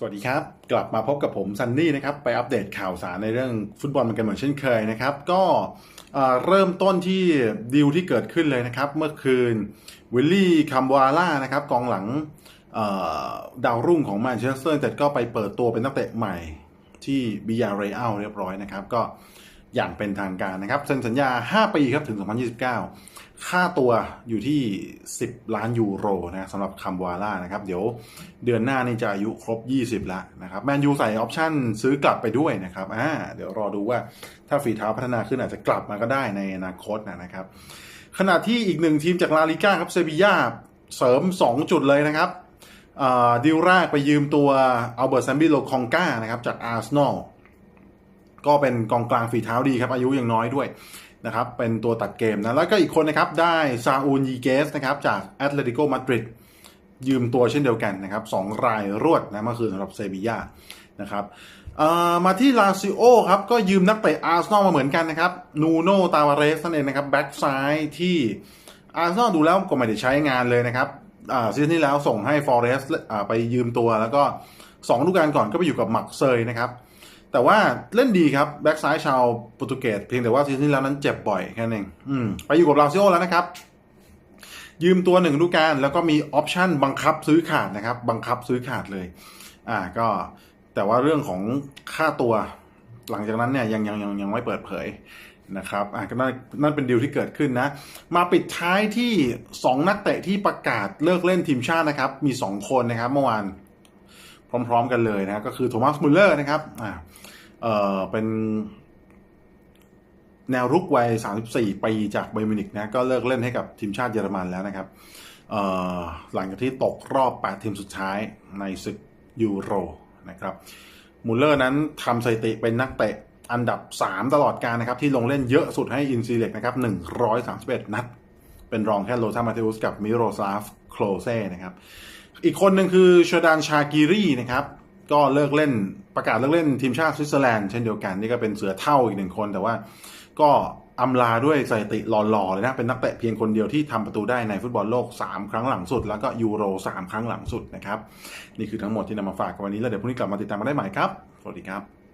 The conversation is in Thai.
สวัสดีครับ กลับมาพบกับผมซันนี่นะครับ ไปอัปเดตข่าวสารในเรื่องฟุตบอลมันกันเหมือนเช่นเคยนะครับ ก็เริ่มต้นที่ดีลที่เกิดขึ้นเลยนะครับ เมื่อคืนวิลลี่คัมวาล่านะครับกองหลังดาวรุ่งของแมนเชสเตอร์แต่ก็ไปเปิดตัวเป็นนักเตะใหม่ที่บิยาเรอัลเรียบร้อยนะครับ ก็อย่างเป็นทางการนะครับเซ็นสัญญา 5 ปีครับถึง 2029 ค่าตัวอยู่ที่ 10 ล้านยูโรนะสำหรับคัมวาล่านะครับ เดี๋ยวเดือนหน้านี่จะอายุครบ 20 แล้วนะครับแมนยูใส่ออปชั่นซื้อกลับไปด้วยนะครับอ่าเดี๋ยวรอดูว่าถ้าฝีเท้าพัฒนาขึ้นอาจจะกลับมาก็ได้ในอนาคตนะครับ ขณะที่อีกหนึ่งทีมจากลาลิก้าครับเซบีย่าเสริม 2 จุดเลยนะครับดีลแรกไปยืมตัวอัลเบิร์ตแซมบิโลคองกานะครับจากอาร์เซนอลก็เป็นกองกลางฝีเท้าดีครับอายุยังน้อยด้วย นะครับเป็นตัวตัดเกมนะแล้วก็อีกคนนะครับได้ซาอูนยีเกสนะครับจากแอตเลติโกมาดริดยืมตัวเช่นเดียวกันนะครับสองรายรวดนะเมื่อคืนสำหรับเซบียานะครับมาที่ลาซิโอครับก็ยืมนักเตะอาร์เซนอลมาเหมือนกันนะครับนูโนตาวาเรสนั่นเองนะครับแบ็กซ้ายที่อาร์เซนอลดูแล้วก็ไม่ได้ใช้งานเลยนะครับซีซั่นที่แล้วส่งให้ฟอเรสไปยืมตัวแล้วก็สองฤดูกาลก่อนก็ไปอยู่กับหมักเซยนะครับ แต่ว่าเล่นดีครับแบ็กซ้ายชาวโปรตุเกสเพียงแต่ว่าซีซั่นที่แล้วนั้นเจ็บบ่อยแค่นั้นเองอืมไปอยู่กับลาซิโอแล้วนะครับ ยืมตัวหนึ่งฤดูกาลแล้วก็มีออปชั่นบังคับซื้อขาดนะครับ บังคับซื้อขาดเลย อ่าก็แต่ว่าเรื่องของค่าตัว หลังจากนั้นเนี่ยยังยังยังยังไม่เปิดเผยนะครับอ่าก็นั่นนั่นเป็นดีลที่เกิดขึ้นนะ มาปิดท้ายที่ 2 นักเตะที่ประกาศเลิกเล่นทีมชาตินะครับ มี 2 คนนะครับ เมื่อวาน พร้อม ๆ กันเลยนะก็คือโทมัสมุลเลอร์นะครับอ่าเอ่อเป็นแนวรุกวัย 34 ปีจากไบมินิกนะก็เลิกเล่นให้กับทีมชาติเยอรมันแล้วนะครับหลังจากที่ตกรอบ 8 ทีมสุดท้ายในศึกยูโรนะครับมุลเลอร์นั้นทำสถิติเป็นนักเตะอันดับ 3 ตลอดการนะครับ ที่ลงเล่นเยอะสุดให้อินซีเล็กนะครับ 131 นัด เป็นรองแค่โลธามาเทอุสกับมิโรสลาฟโคลเซ่นะครับ อีกคนหนึ่งคือชดานชากิรีนะครับ ก็เลิกเล่นประกาศเลิกเล่นทีมชาติสวิตเซอร์แลนด์เช่นเดียวกัน นี่ก็เป็นเสือเท่าอีกหนึ่งคน แต่ว่าก็อำลาด้วยสถิติหล่อๆเลยนะ เป็นนักเตะเพียงคนเดียวที่ทำประตูได้ในฟุตบอลโลก 3 ครั้งหลังสุด แล้วก็ยูโร 3 ครั้งหลังสุดนะครับ นี่คือทั้งหมดที่นำมาฝากกันวันนี้แล้วเดี๋ยวพรุ่งนี้กลับมาติดตามกันได้ใหม่ครับ สวัสดีครับ